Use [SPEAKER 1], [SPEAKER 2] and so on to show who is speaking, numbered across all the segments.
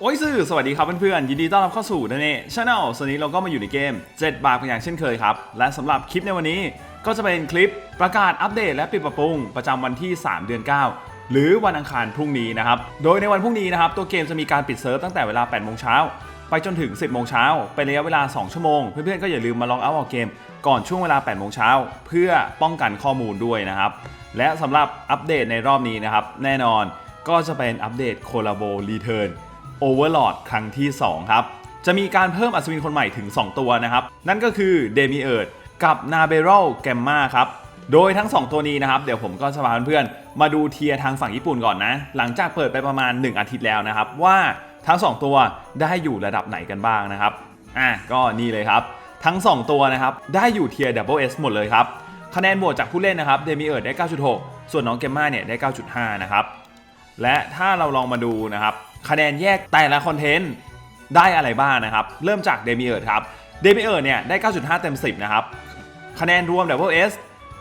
[SPEAKER 1] โอ้ยสื่อสวัสดีครับเพื่อนๆยินดีต้อนรับเข้าสู่นเน่ชาแนลส่วนนี้เราก็มาอยู่ในเกม 7 บาทเป็นอย่างเช่นเคยครับ และสำหรับคลิปในวันนี้ก็จะเป็นคลิปประกาศอัปเดตและปิดปรับปรุงประจำวันที่ 3 เดือน 9 หรือวันอังคารพรุ่งนี้นะครับ โดยในวันพรุ่งนี้นะครับ ตัวเกมจะมีการปิดเซิร์ฟตั้งแต่เวลา 8 โมงเช้าไปจนถึง 10 โมงเช้าเป็นระยะเวลา 2 ชั่วโมง เพื่อนๆก็อย่าลืมมาลองเอาท์ออกเกม ก่อนช่วงเวลา 8 โมงเช้าเพื่อป้องกันข้อมูลด้วยนะครับ และสำหรับอัปเดตในรอบนี้นะครับ แน่นอนก็จะเป็นอัปเดตโคลาโบรีเทิร์น Overlord ครั้งที่ 2 ครับ จะมีการเพิ่มอัศวินคนใหม่ถึง 2 ตัวนะครับ นั่นก็คือเดมิเอิร์ดกับนาเบโรแกมมาครับโดยทั้ง 2 ตัวนี้นะครับ เดี๋ยวผมก็จะพาเพื่อนๆมาดูเทียร์ทางฝั่งญี่ปุ่นก่อนนะ หลังจากเปิดไปประมาณ 1 อาทิตย์แล้วนะครับ ว่าทั้ง 2 ตัวได้อยู่ระดับไหนกันบ้างนะครับอะก็นี่เลยครับ ทั้ง 2 ตัวนะครับ ได้อยู่เทียร์ Double S หมดเลยครับคะแนนโหวตจากผู้เล่นนะครับเดมิเอิร์ดได้ 9.6 ส่วนน้องเกมมาเนี่ยได้ 9.5 นะครับ และถ้าเราลองมาดูนะครับ คะแนนแยกแต่ละคอนเทนต์ได้อะไรบ้างนะครับ เริ่มจากเดมิเอิร์ดครับเดมิเอิร์ดเนี่ยได้ 9.5 เต็ม 10 นะครับ คะแนนรวม Double S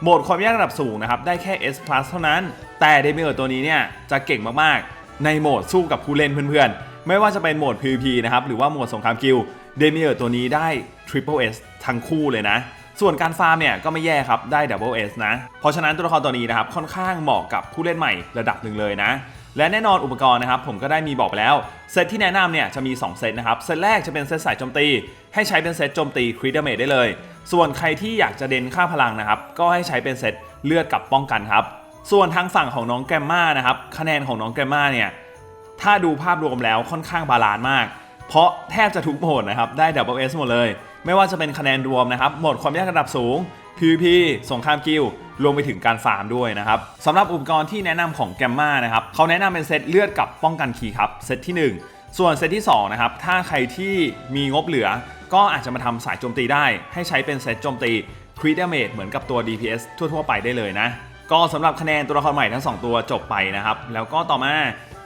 [SPEAKER 1] โหมดความยากระดับสูงนะครับ ได้แค่ S Plus เท่านั้น แต่เดมิเอิร์ดตัวนี้เนี่ย จะเก่งมาก ๆ ในโหมดสู้กับผู้เล่นเพื่อน ๆ ไม่ว่าจะเป็นโหมด PVP นะครับ หรือว่าโหมดสงครามกิลเดมิเอิร์ดตัวนี้ได้ Triple S ทั้งคู่เลยนะ ส่วนการฟาร์มเนี่ยก็ไม่แย่ครับ ได้ Double S นะ เพราะฉะนั้นตัวละครตัวนี้นะครับ ค่อนข้างเหมาะกับผู้เล่นใหม่ระดับหนึ่งเลยนะ และแน่นอนอุปกรณ์นะครับผมก็ได้มีบอกไปแล้ว เซตที่แนะนำเนี่ยจะมี 2 เซตนะครับ เซตแรกจะเป็นเซตสายโจมตี ให้ใช้เป็นเซตโจมตีคริดเมดได้เลย ส่วนใครที่อยากจะเด่นค่าพลังนะครับ ก็ให้ใช้เป็นเซตเลือดกับป้องกันครับ ส่วนทางฝั่งของน้องแกรมมานะครับคะแนนของน้องแกรมมาเนี่ยถ้าดูภาพรวมแล้วค่อนข้างบาลานซ์มาก เพราะแทบจะทุกโหมดนะครับได้ Double S หมดเลย ไม่ว่าจะเป็นคะแนนรวมนะครับโหมดความยากระดับสูง PVP สงครามกิล รวมไปถึงการฟาร์มด้วยนะครับสำหรับอุปกรณ์ที่แนะนำของแกมมานะครับเขาแนะนำเป็นเซตเลือดกับป้องกันคีย์ครับเซตที่ 1ส่วนเซตที่2นะครับ ถ้าใครที่มีงบเหลือ ก็อาจจะมาทำสายโจมตีได้ ให้ใช้เป็นเซตโจมตีคริดเมดเหมือนกับตัว DPS ทั่ว ๆ ไปได้เลยนะ ก็สำหรับคะแนนตัวละครใหม่ทั้ง 2 ตัวจบไปนะครับ แล้วก็ต่อมา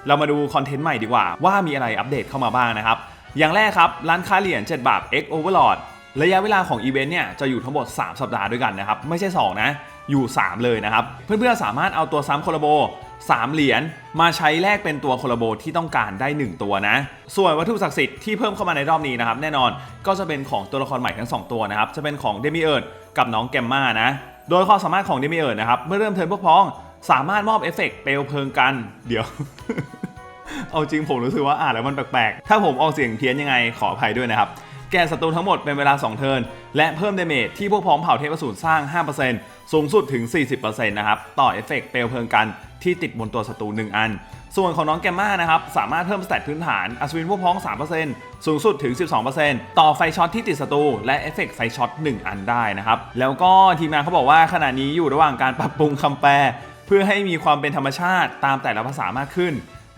[SPEAKER 1] เรามาดูคอนเทนต์ใหม่ดีกว่า ว่ามีอะไรอัปเดตเข้ามาบ้างนะครับ อย่างแรกครับ ร้านค้าเหรียญ 7 บาท X Overlord ระยะเวลาของอีเวนต์เนี่ยจะอยู่ทั้งหมด 3 สัปดาห์ด้วยกันนะครับ ไม่ใช่ 2 นะ อยู่ 3 เลยนะครับ เพื่อนๆสามารถเอาตัวซ้ำโคลโบ3 เหรียญมาใช้แลกเป็นตัวโคลโบที่ต้องการได้ 1 ตัวนะ ส่วนวัตถุศักดิ์สิทธิ์ที่เพิ่มเข้ามาในรอบนี้นะครับ แน่นอนก็จะเป็นของตัวละครใหม่ทั้ง 2 ตัวนะครับ จะเป็นของเดมิเอิร์ดกับน้องแกมมานะ โดยความสามารถของเดมิเอิร์ดนะครับเมื่อเริ่มเทิร์นพวกพ้องสามารถมอบเอฟเฟกต์เปลวเพลิงกัน เดี๋ยว เอาจริงผมรู้สึกว่าอ่านแล้วมันแปลกๆ ถ้าผมออกเสียงเพี้ยนยังไงขออภัยด้วยนะครับ แกนศัตรูทั้งหมดเป็นเวลา 2 เทิร์น และเพิ่มเดเมจที่พวกพ้องเผ่าเทพอสูรสร้าง 5%สูงสุดถึง 40%นะครับ ต่อเอฟเฟกต์เปลวเพลิงกันที่ติดบนตัวศัตรู1อัน ส่วนของน้องแกมมานะครับ สามารถเพิ่มสเตตพื้นฐานอัศวินพวกพ้อง 3%สูงสุดถึง 12%ต่อไฟช็อตที่ติดศัตรูและเอฟเฟกต์ไฟช็อต1 อันได้นะครับ แล้วก็ทีมงานเขาบอกว่าขณะนี้อยู่ระหว่างการปรับปรุงคำแปล เพื่อให้มีความเป็นธรรมชาติตามแต่ละภาษามากขึ้น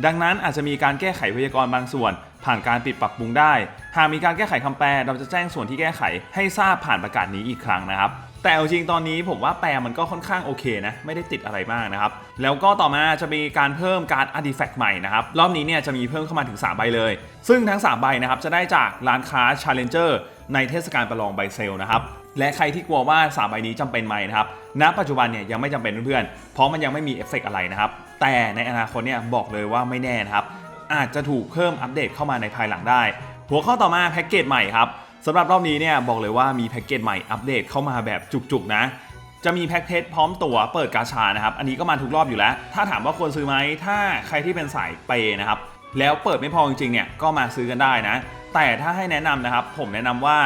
[SPEAKER 1] ดังนั้นอาจจะมีการแก้ไขพยากรณ์บางส่วน ผ่านการปิดปรับปรุงได้ หากมีการแก้ไขคำแปลเราจะแจ้งส่วนที่แก้ไขให้ทราบผ่านประกาศนี้อีกครั้งนะครับแต่เอาจริงตอนนี้ผมว่าแปลมันก็ค่อนข้างโอเคนะ ไม่ได้ติดอะไรมากนะครับ แล้วก็ต่อมาจะมีการเพิ่มการ artifact ใหม่นะครับ รอบนี้เนี่ยจะมีเพิ่มเข้ามาถึง 3 ใบเลย ซึ่งทั้ง 3 ใบนะครับ จะได้จากร้านค้า Challenger ในเทศกาลประลองใบเซลนะครับ และใครที่กลัวว่า 3 ใบนี้จำเป็นไหมนะครับณปัจจุบันเนี่ยยังไม่จำเป็นเพื่อนๆเพราะมันยังไม่มีเอฟเฟกต์อะไรนะครับแต่ในอนาคตเนี่ยบอกเลยว่าไม่แน่นะครับ อาจจะถูกเพิ่มอัปเดตเข้ามาในภายหลังได้ หัวข้อต่อมาแพ็กเกจใหม่ครับสำหรับรอบนี้เนี่ยบอกเลยว่ามีแพ็กเกจใหม่อัปเดตเข้ามาแบบจุกๆนะจะมีแพ็กเพจพร้อมตั๋วเปิดกาชานะครับ อันนี้ก็มาทุกรอบอยู่แล้ว ถ้าถามว่าควรซื้อไหม ถ้าใครที่เป็นสายเปย์นะครับ แล้วเปิดไม่พอจริงๆเนี่ย ก็มาซื้อกันได้นะ แต่ถ้าให้แนะนำนะครับ ผมแนะนำว่า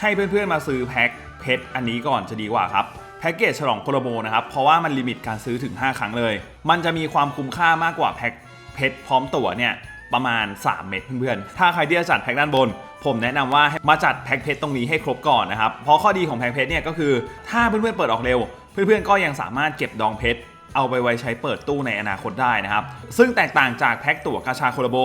[SPEAKER 1] ให้เพื่อนๆมาซื้อแพ็คเพชรอันนี้ก่อนจะดีกว่าครับ แพ็กเกจฉลองโคโลโบนะครับ เพราะว่ามันลิมิตการซื้อถึง 5 ครั้งเลย มันจะมีความคุ้มค่ามากกว่าแพ็ค เพชรพร้อมตั๋วเนี่ยประมาณ 3 เม็ดเพื่อนๆ ถ้าใครที่จะจัดแพ็คด้านบน ผมแนะนำว่ามาจัดแพ็คเพชรตรงนี้ให้ครบก่อนนะครับ เพราะข้อดีของแพ็คเพชรเนี่ยก็คือ ถ้าเพื่อนๆเปิดออกเร็ว เพื่อนๆก็ยังสามารถเก็บดองเพชรเอาไปไว้ใช้เปิดตู้ในอนาคตได้นะครับ ซึ่งแตกต่างจากแพ็กตั๋วกาชาโคลโบ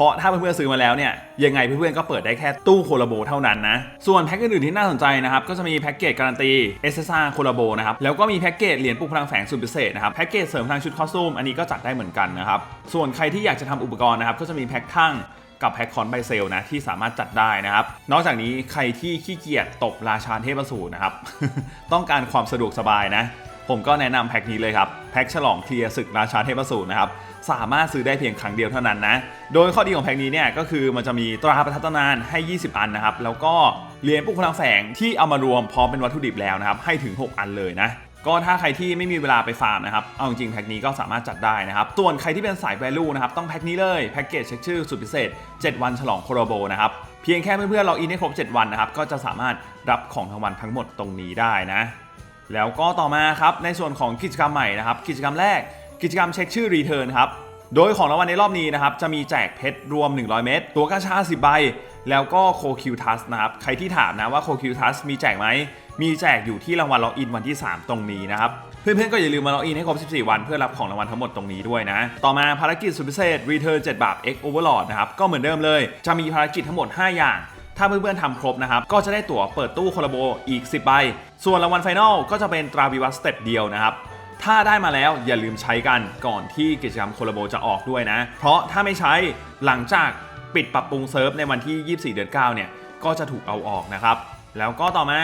[SPEAKER 1] ราะถ้าเพื่อนๆซื้อมาแล้วเนี่ยยังไงเพื่อนๆก็เปิดได้แค่ตู้โคลาโบเท่านั้นนะ ส่วนแพ็กอื่นๆที่น่าสนใจนะครับก็จะมีแพ็กเกจการันตี SSR โคลาโบนะครับแล้วก็มีแพ็กเกจเหรียญปลุกพลังแฝงสุดพิเศษนะครับแพ็กเกจเสริมพลังชุดคอสตูมอันนี้ก็จัดได้เหมือนกันนะครับส่วนใครที่อยากจะทำอุปกรณ์นะครับก็จะมีแพ็กทั่งกับแพ็คคอนไบเซลนะที่สามารถจัดได้นะครับ นอกจากนี้ใครที่ขี้เกียจตบราชาเทพสูรนะครับ ต้องการความสะดวกสบายนะ ผมก็แนะนำแพ็คนี้เลยครับ แพ็คฉลองเคลียร์ศึกราชาเทพสูรนะครับ สามารถซื้อได้เพียงครั้งเดียวเท่านั้นนะ โดยข้อดีของแพ็คนี้เนี่ยก็คือมันจะมีตราประทับตำนานให้ 20 อันนะครับ แล้วก็เหรียญปลุกพลังแฝงที่เอามารวมพร้อมเป็นวัตถุดิบแล้วนะครับ ให้ถึง 6 อันเลยนะ ก็ถ้าใครที่ไม่มีเวลาไปฟาร์มนะครับ เอาจริงแพ็คนี้ก็สามารถจัดได้นะครับ ส่วนใครที่เป็นสาย value นะครับ ต้องแพ็คนี้เลย แพ็กเกจเช็คชื่อสุดพิเศษ 7 วันฉลองโคโรโบนะครับ เพียงแค่เพื่อนๆเราอินให้ครบ 7 วันนะครับ ก็จะสามารถรับของรางวัลทั้งหมดตรงนี้ได้นะแล้วก็ต่อมาครับในส่วนของกิจกรรมใหม่นะครับ กิจกรรมแรก กิจกรรมเช็คชื่อรีเทิร์นครับ โดยของรางวัลในรอบนี้นะครับ จะมีแจกเพชรรวม 100 เม็ดตัวกาชา 10 ใบ แล้วก็โคคิวทัสนะครับ ใครที่ถามนะว่าโคคิวทัสมีแจกไหม มีแจกอยู่ที่รางวัลล็อกอินวันที่ 3 ตรงนี้นะครับเพื่อนๆก็อย่าลืมมาล็อกอินให้ครบ 14 วันเพื่อรับของรางวัลทั้งหมดตรงนี้ด้วยนะ ต่อมาภารกิจสุดพิเศษ Return 7 บาท X Overlord นะครับ ก็เหมือนเดิมเลย จะมีภารกิจทั้งหมด 5 อย่าง ถ้าเพื่อนๆทำครบนะครับ ก็จะได้ตั๋วเปิดตู้โคลาโบอีก 10 ใบ ส่วนรางวัลไฟนอลก็จะเป็นตราวิวัสเต็ปเดียวนะครับ ถ้าได้มาแล้วอย่าลืมใช้กันก่อนที่กิจกรรมโคลาโบจะออกด้วยนะ เพราะถ้าไม่ใช้หลังจากปิดปรับปรุงเซิร์ฟในวันที่ 24 เดือน 9 เนี่ย ก็จะถูกเอาออกนะครับ แล้วก็ต่อมา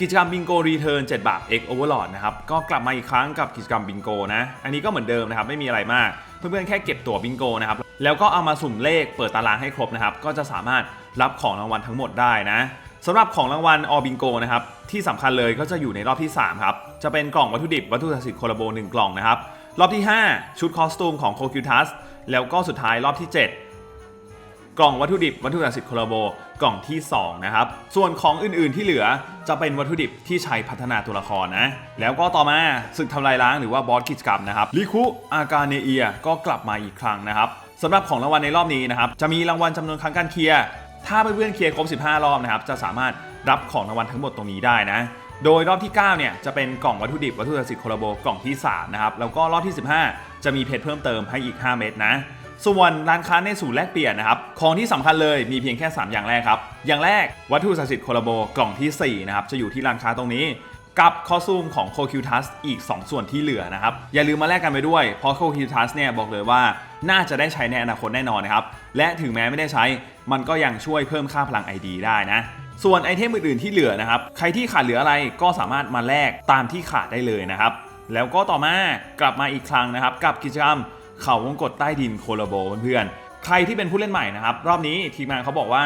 [SPEAKER 1] กิจกรรมบิงโกรีเทิร์น7บาท X Overlord นะครับ ก็กลับมาอีกครั้งกับกิจกรรมบิงโกนะ อันนี้ก็เหมือนเดิมนะครับ ไม่มีอะไรมาก เพื่อนๆแค่เก็บตั๋วบิงโกนะครับ แล้วก็เอามาสุ่มเลขเปิดตารางให้ครบนะครับ ก็จะสามารถรับของรางวัลทั้งหมดได้นะ สำหรับของรางวัลออบิงโกนะครับที่สำคัญเลยก็จะอยู่ในรอบที่ 3 ครับ จะเป็นกล่องวัตถุดิบวัตถุศักดิ์สิทธิ์โคลาโบ1กล่องนะครับ รอบที่ 5 ชุดคอสตูมของโคคิวทัสแล้วก็สุดท้ายรอบที่ 7 กล่องวัตถุดิบวัตถุศักดิ์สิทธิ์โคลาโบกล่องที่ 2 นะครับ ส่วนของอื่นๆที่เหลือจะเป็นวัตถุดิบที่ใช้พัฒนาตัวละครนะ แล้วก็ต่อมาศึกทำลายล้างหรือว่าบอสกิจกรรมนะครับลิคุอากาเนเอียก็กลับมาอีกครั้งนะครับสำหรับของรางวัลในรอบนี้นะครับ จะมีรางวัลจำนวนครั้งการเคลียร์ ถ้าเพื่อนๆเคลียร์ครบ 15 รอบนะครับ จะสามารถรับของรางวัลทั้งหมดตรงนี้ได้นะ โดยรอบที่ 9 เนี่ยจะเป็นกล่องวัตถุดิบวัตถุสิทธิ์โคลาโบกล่องที่ 3 นะครับ แล้วก็รอบที่ 15 จะมีเพชรเพิ่มเติมให้อีก 5 เม็ดนะ ส่วนร้านค้าในศูนย์แลกเปลี่ยนนะครับ ของที่สำคัญเลยมีเพียงแค่ 3 อย่างแรกครับ อย่างแรกวัตถุดิ์สิทธิ์โคลาโบกล่องทีสี่4นะครับ จะอยู่ที่ร้านค้าตรงนี้กับคอซูมของโคคิวทัสอีก 2 ส่วนที่เหลือนะครับ อย่าลืมมาแลกกันไปด้วย เพราะโคคิวทัสเนี่ยบอกเลยว่าน่าจะได้ใช้ในอนาคตแน่นอนนะครับ และถึงแม้ไม่ได้ใช้ มันก็ยังช่วยเพิ่มค่าพลัง ID ได้นะ ส่วนไอเทมอื่นๆที่เหลือนะครับ ใครที่ขาดเหลืออะไรก็สามารถมาแลกตามที่ขาดได้เลยนะครับ แล้วก็ต่อมากลับมาอีกครั้งนะครับ กับกิจกรรมเขาวงกตใต้ดินโคลโบเพื่อนๆ ใครที่เป็นผู้เล่นใหม่นะครับ รอบนี้ทีมงานเขาบอกว่า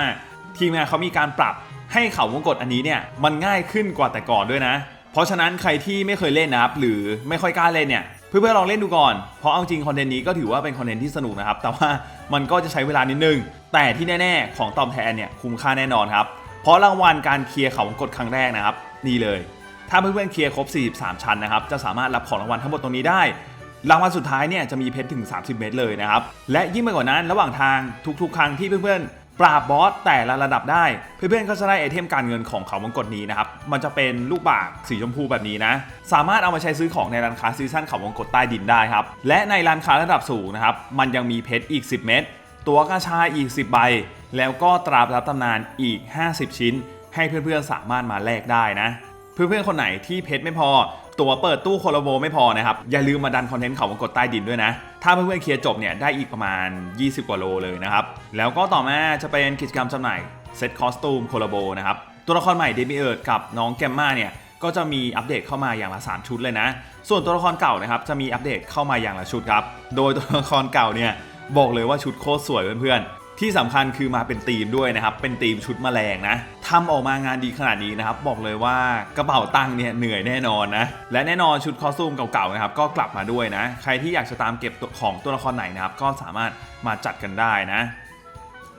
[SPEAKER 1] ทีมงานเขามีการปรับให้เขาวงกตอันนี้เนี่ยมันง่ายขึ้นกว่าแต่ก่อนด้วยนะ เพราะฉะนั้นใครที่ไม่เคยเล่นนะครับหรือไม่ค่อยกล้าเล่นเนี่ย เพื่อนๆลองเล่นดูก่อน เพราะเอาจริงคอนเทนต์นี้ก็ถือว่าเป็นคอนเทนต์ที่สนุกนะครับ แต่ว่ามันก็จะใช้เวลานิดนึง แต่ที่แน่ ๆ ของตอบแทนเนี่ยคุ้มค่าแน่นอนครับ เพราะรางวัลการเคลียร์เขาวงกตครั้งแรกนะครับ นี่เลย ถ้าเพื่อนๆเคลียร์ครบ 43 ชั้นนะครับ จะสามารถรับของรางวัลทั้งหมดตรงนี้ได้ รางวัลสุดท้ายเนี่ยจะมีเพชรถึง 30 เมตรเลยนะครับ และยิ่งไปกว่านั้นระหว่างทางทุกๆ ครั้งที่เพื่อนๆ ปราบบอสแต่ละระดับได้ เพื่อนๆก็จะได้ไอเทมการเงินของเขาวงกตนี้นะครับ มันจะเป็นลูกบากสีชมพูแบบนี้นะ สามารถเอามาใช้ซื้อของในร้านค้าซีซั่นเขาวงกตใต้ดินได้ครับ และในร้านค้าระดับสูงนะครับ มันยังมีเพชรอีก 10 เม็ด ตัวกระชายอีก 10 ใบ แล้วก็ตราประทับตำนานอีก 50 ชิ้น ให้เพื่อนๆสามารถมาแลกได้นะ เพื่อนๆคนไหนที่เพชรไม่พอ ตัวเปิดตู้โคโลโบไม่พอนะครับ อย่าลืมมาดันคอนเทนต์เขาวงกดใต้ดินด้วยนะ ถ้าเพื่อนๆเคลียร์จบเนี่ยได้อีกประมาณ 20 กว่าโลเลยนะครับ แล้วก็ต่อมาจะเป็นกิจกรรมจำหน่ายเซตคอสตูมโคโลโบนะครับ ตัวละครใหม่เดมิเอิร์ดกับน้องแกมมาเนี่ยก็จะมีอัปเดตเข้ามาอย่างละ 3 ชุดเลยนะ ส่วนตัวละครเก่านะครับจะมีอัปเดตเข้ามาอย่างละชุดครับ โดยตัวละครเก่าเนี่ยบอกเลยว่าชุดโคตรสวยเพื่อนๆ ที่สำคัญคือมาเป็นธีมด้วยนะครับ เป็นธีมชุดแมลงนะทำออกมางานดีขนาดนี้นะครับ บอกเลยว่ากระเป๋าตังค์เนี่ยเหนื่อยแน่นอนนะ และแน่นอนชุดคอสตูมเก่าๆนะครับก็กลับมาด้วยนะ ใครที่อยากจะตามเก็บตัวของตัวละครไหนนะครับ ก็สามารถมาจัดกันได้นะ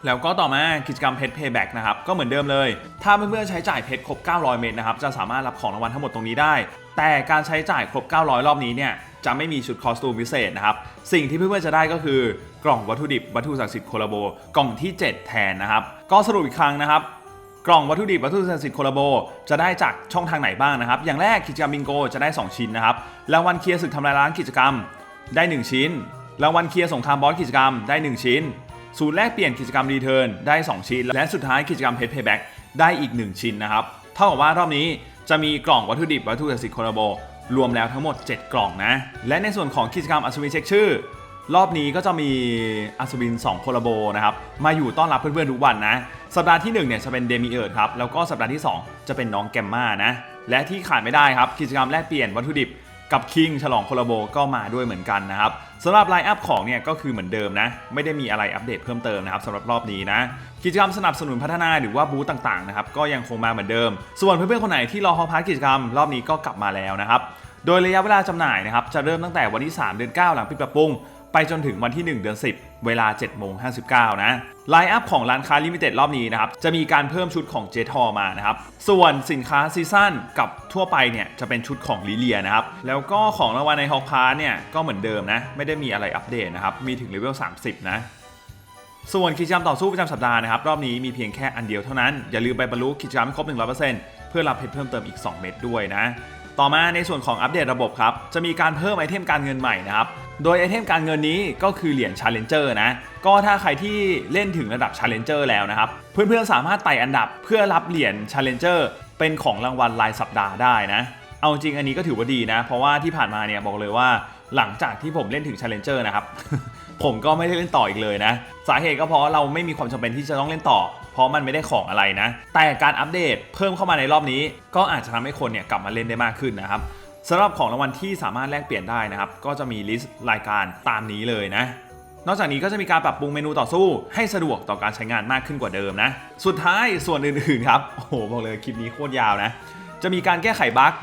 [SPEAKER 1] แล้วก็ต่อมากิจกรรมเพชรเพย์แบ็กนะครับก็เหมือนเดิมเลย ถ้าเพื่อนๆใช้จ่ายเพชรครบ 900 เมตรนะครับจะสามารถรับของรางวัลทั้งหมดตรงนี้ได้ แต่การใช้จ่ายครบ 900 รอบนี้เนี่ยจะไม่มีชุดคอสตูมพิเศษนะครับ สิ่งที่เพื่อนๆจะได้ก็คือ กล่องวัตถุดิบวัตถุศักดิ์สิทธิ์โคลาโบกล่องที่ 7 แทนนะครับ ก็สรุปอีกครั้งนะครับ กล่องวัตถุดิบวัตถุศักดิ์สิทธิ์โคลาโบจะได้จากช่องทางไหนบ้างนะครับ อย่างแรกกิจกรรมบิงโกจะได้ 2 ชิ้นนะครับรางวัลเคลียร์ศึกทำลายล้างกิจกรรมได้ 1 ชิ้นรางวัลเคลียร์สงครามบอสกิจกรรมได้ 1 ชิ้นศูนย์แลกเปลี่ยนกิจกรรมรีเทิร์นได้ 2 ชิ้น และสุดท้ายกิจกรรมเพจเพย์แบ็กได้อีก 1 ชิ้นนะครับเท่ากับว่ารอบนี้จะมีกล่องวัตถุดิบวัตถุสิทธิ์โคลาโบรวมแล้วทั้งหมด 7 กล่องนะ และในส่วนของกิจกรรมอัศวินเช็คชื่อ รอบนี้ก็จะมีอัศวิน2โคลาโบนะครับ มาอยู่ต้อนรับเพื่อนๆทุกวันนะ สัปดาห์ที่1เนี่ยจะเป็นเดมิเอิร์ดครับ แล้วก็สัปดาห์ที่ 2 จะเป็นน้องแกมมานะ และที่ขาดไม่ได้ครับ กิจกรรมแลกเปลี่ยนวัตถุดิบกับคิงฉลองโคลาโบก็มาด้วยเหมือนกันนะครับสำหรับไลน์อัพของเนี่ยก็คือเหมือนเดิมนะ ไม่ได้มีอะไรอัปเดตเพิ่มเติมนะครับสำหรับรอบนี้นะ กิจกรรมสนับสนุนพัฒนาหรือว่าบูธต่างๆนะครับก็ยังคงมาเหมือนเดิม ส่วนเพื่อนๆคนไหนที่รอฮอพาร์ทกิจกรรมรอบนี้ก็กลับมาแล้วนะครับโดยระยะเวลาจำหน่ายนะครับจะเริ่มตั้งแต่วันที่ 3 เดือน 9 หลังปิดปรับปรุง ไปจนถึงวันที่ 1 เดือน 10 เวลา7โมง59 นะไลน์อัพของร้านค้าลิมิเต็ดรอบนี้นะครับ จะมีการเพิ่มชุดของเจทอมานะครับ ส่วนสินค้าซีซั่นกับทั่วไปเนี่ยจะเป็นชุดของลิเลียนะครับ แล้วก็ของรางวัลในฮอกพาร์เนี่ยก็เหมือนเดิมนะ ไม่ได้มีอะไรอัปเดตนะครับ มีถึงเลเวล 30 นะส่วนกิจกรรมต่อสู้ประจำสัปดาห์นะครับ รอบนี้มีเพียงแค่อันเดียวเท่านั้น อย่าลืมไปบรรลุกิจกรรมให้ครบ 100%เพื่อรับเพชรเพิ่มเติมอีก 2 เม็ดด้วยนะ ต่อมาในส่วนของอัปเดตระบบครับ จะมีการเพิ่มไอเทมการเงินใหม่นะครับ โดยไอเทมการเงินนี้ก็คือเหรียญ Challenger นะ ก็ถ้าใครที่เล่นถึงระดับ Challenger แล้วนะครับ เพื่อนๆสามารถไต่อันดับเพื่อรับเหรียญ Challenger เป็นของรางวัลรายสัปดาห์ได้นะ เอาจริงอันนี้ก็ถือว่าดีนะ เพราะว่าที่ผ่านมาเนี่ยบอกเลยว่าหลังจากที่ผมเล่นถึง Challenger นะครับ ผมก็ไม่ได้เล่นต่ออีกเลยนะ สาเหตุก็เพราะเราไม่มีความจำเป็นที่จะต้องเล่นต่อ เพราะมันไม่ได้ของอะไรนะ แต่การอัปเดตเพิ่มเข้ามาในรอบนี้ ก็อาจจะทำให้คนเนี่ยกลับมาเล่นได้มากขึ้นนะครับ สำหรับของรางวัลที่สามารถแลกเปลี่ยนได้นะครับ ก็จะมีลิสต์รายการตามนี้เลยนะ นอกจากนี้ก็จะมีการปรับปรุงเมนูต่อสู้ ให้สะดวกต่อการใช้งานมากขึ้นกว่าเดิมนะ สุดท้ายส่วนอื่นๆครับ โอ้โหบอกเลยคลิปนี้โคตรยาวนะ จะมีการแก้ไขบั๊ก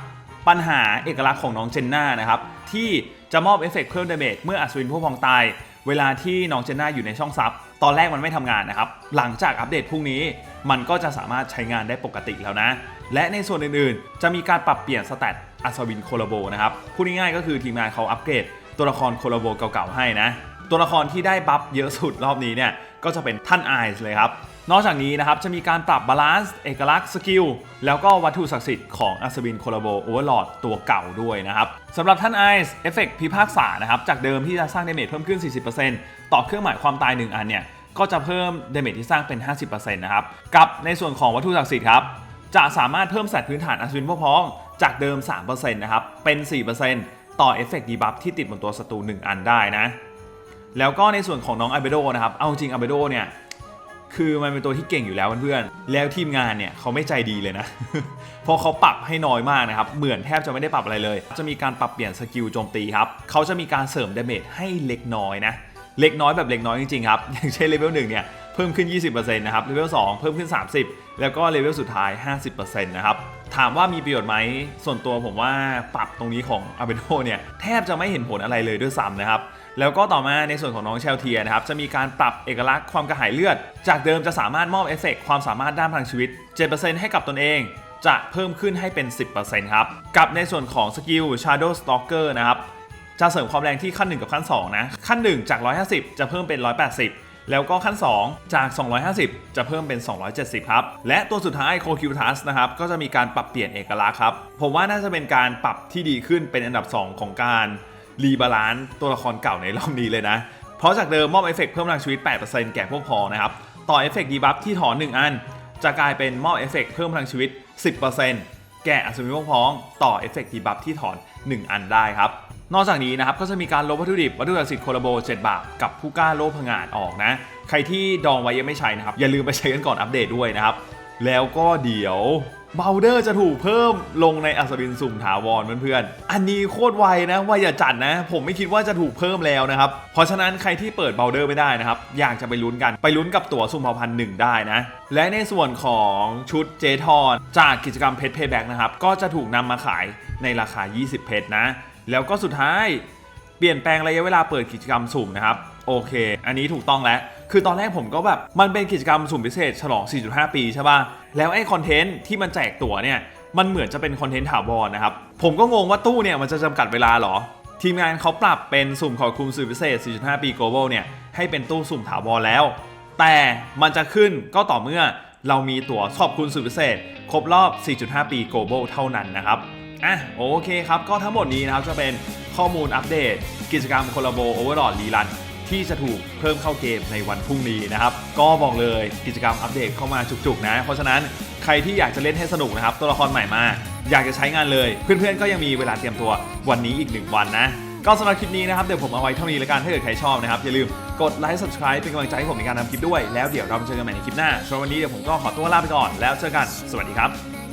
[SPEAKER 1] ปัญหาเอกลักษณ์ของน้องเจนน่านะครับ ที่จะมอบเอฟเฟกต์เพิ่มดาเมจเมื่ออัศวินผู้พองตาย เวลาที่น้องเจนน่าอยู่ในช่องซับตอนแรกมันไม่ทำงานนะครับ หลังจากอัปเดตพรุ่งนี้ มันก็จะสามารถใช้งานได้ปกติแล้วนะ และในส่วนอื่นๆ จะมีการปรับเปลี่ยนสแตท อัศวินโคลาโบนะครับพูดง่ายๆก็คือทีมงานเขาอัปเกรดตัวละครโคลาโบเก่าๆให้นะ ตัวละครที่ได้บัฟเยอะสุดรอบนี้เนี่ยก็จะเป็นท่านไอซ์เลยครับ นอกจากนี้นะครับจะมีการปรับบาลานซ์เอกลักษณ์สกิลแล้วก็วัตถุศักดิ์สิทธิ์ของอัศวินโคลาโบโอเวอร์ลอดตัวเก่าด้วยนะครับสำหรับท่านไอซ์เอฟเฟกพิพากษานะครับจากเดิมที่จะสร้างเดเมจเพิ่มขึ้น 40%ต่อเครื่องหมายความตาย 1 อันเนี่ยก็จะเพิ่มเดเมจที่สร้างเป็น 50%นะครับกับในส่วนของวัตถุศักดิ์สิทธิ์ครับจะสามารถเพิ่มแสตพื้นฐานอัศวินพวกพ้อง จากเดิม 3%นะครับ เป็น 4%ต่อเอฟเฟกต์ดีบัฟที่ติดบนตัวศัตรู1 อันได้นะ แล้วก็ในส่วนของน้องอเบโดนะครับ เอาจริงอเบโดเนี่ย คือมันเป็นตัวที่เก่งอยู่แล้วเพื่อนๆ แล้วทีมงานเนี่ยเขาไม่ใจดีเลยนะเพราะเขาปรับให้น้อยมากนะครับ เหมือนแทบจะไม่ได้ปรับอะไรเลย จะมีการปรับเปลี่ยนสกิลโจมตีครับ เขาจะมีการเสริมดาเมจให้เล็กน้อยนะ เล็กน้อยแบบเล็กน้อยจริงๆครับ อย่างเช่นเลเวลหนึ่งเนี่ย เพิ่มขึ้น 20%นะครับ เลเวล2เพิ่มขึ้น 30 แล้วก็เลเวลสุดท้าย 50%นะครับ ถามว่ามีประโยชน์ไหม ส่วนตัวผมว่าปรับตรงนี้ของอาเบโดเนี่ย แทบจะไม่เห็นผลอะไรเลยด้วยซ้ำนะครับ แล้วก็ต่อมาในส่วนของน้องเชลเทียนะครับ จะมีการปรับเอกลักษณ์ความกระหายเลือด จากเดิมจะสามารถมอบเอฟเฟกความสามารถด้านพลังชีวิต 7%ให้กับตนเองจะเพิ่มขึ้นให้เป็น 10%ครับ กับในส่วนของสกิล Shadow Stalker นะครับ จะเสริมความแรงที่ขั้น 1 กับขั้น 2 นะ ขั้น 1 จาก 150 จะเพิ่มเป็น 180 แล้วก็ขั้น 2 จาก 250 จะเพิ่มเป็น 270 ครับ และตัวสุดท้าย c o q u i t a s นะครับ ก็จะมีการปรับเปลี่ยนเอกลักษณ์ครับ ผมว่าน่าจะเป็นการปรับที่ดีขึ้นเป็นอันดับ 2 ของการรีบาลานซ์ตัวละครเก่าในรอบนี้เลยนะ เพราะจากเดิมมอบเอฟเฟกต์เพิ่มพลังชีวิต 8%แก่พวกพอนะครับ ต่อเอฟเฟกต์ดีบัฟที่ถอน 1 อัน จะกลายเป็นมอบเอฟเฟกต์เพิ่มพลังชีวิต 10%แก่อัศวินพวกพ้อง ต่อเอฟเฟกต์ดีบัฟที่ถอน 1 อันได้ครับ นอกจากนี้นะครับก็จะมีการลบวัตถุดิบวัตถุศักดิ์สิทธิ์โคลาโบ7บาทกับผู้กล้าโลภผงาดออกนะ ใครที่ดองไว้ยังไม่ใช้นะครับอย่าลืมไปใช้กันก่อนอัปเดตด้วยนะครับ แล้วก็เดี๋ยวเบลเดอร์จะถูกเพิ่มลงในอัศวินสุ่มถาวรเพื่อนๆ อันนี้โคตรไวนะไวอย่าจัดนะ ผมไม่คิดว่าจะถูกเพิ่มแล้วนะครับ เพราะฉะนั้นใครที่เปิดเบลเดอร์ไม่ได้นะครับ อยากจะไปลุ้นกันไปลุ้นกับตั๋วสุ่มเผ่าพันธุ์หนึ่งได้นะ และในส่วนของชุดเจทอนจากกิจกรรมเพชรเพย์แบ็กนะครับ ก็จะถูกนำมาขายในราคา 20 เพชรนะ แล้วก็สุดท้ายเปลี่ยนแปลงระยะเวลาเปิดกิจกรรมสุ่มนะครับ โอเค อันนี้ถูกต้องแล้ว คือตอนแรกผมก็แบบ มันเป็นกิจกรรมสุ่มพิเศษฉลอง 4.5 ปีใช่ป่ะ แล้วไอ้คอนเทนต์ที่มันแจกตั๋วเนี่ย มันเหมือนจะเป็นคอนเทนต์ถาวรนะครับ ผมก็งงว่าตู้เนี่ยมันจะจำกัดเวลาหรอ ทีมงานเขาปรับเป็นสุ่มขอคุมสื่อพิเศษ 4.5 ปี global เนี่ยให้เป็นตู้สุ่มถาวรแล้ว แต่มันจะขึ้นก็ต่อเมื่อเรามีตั๋วขอบคุณสุดพิเศษ ครบรอบ 4.5 ปี Global เท่านั้นนะครับ อะโอเคครับ ก็ทั้งหมดนี้นะครับจะเป็นข้อมูลอัปเดต กิจกรรม Collabo Overlord รีรันที่จะถูกเพิ่มเข้าเกมในวันพรุ่งนี้นะครับ ก็บอกเลยกิจกรรมอัปเดตเข้ามาจุกๆนะ เพราะฉะนั้นใครที่อยากจะเล่นให้สนุกนะครับ ตัวละครใหม่มา อยากจะใช้งานเลย เพื่อนๆก็ยังมีเวลาเตรียมตัววันนี้อีกหนึ่งวันนะก็สำหรับคลิปนี้นะครับ เดี๋ยวผมเอาไว้เท่านี้แล้วกันถ้าเกิดใครชอบนะครับ อย่าลืมกดไลค์ subscribe เป็นกำลังใจให้ผมในการทำคลิปด้วย แล้วเดี๋ยวเรามาเจอกันใหม่ในคลิปหน้าสำหรับวันนี้เดี๋ยวผมก็ขอตัวลาไปก่อนแล้วเจอกันสวัสดีครับ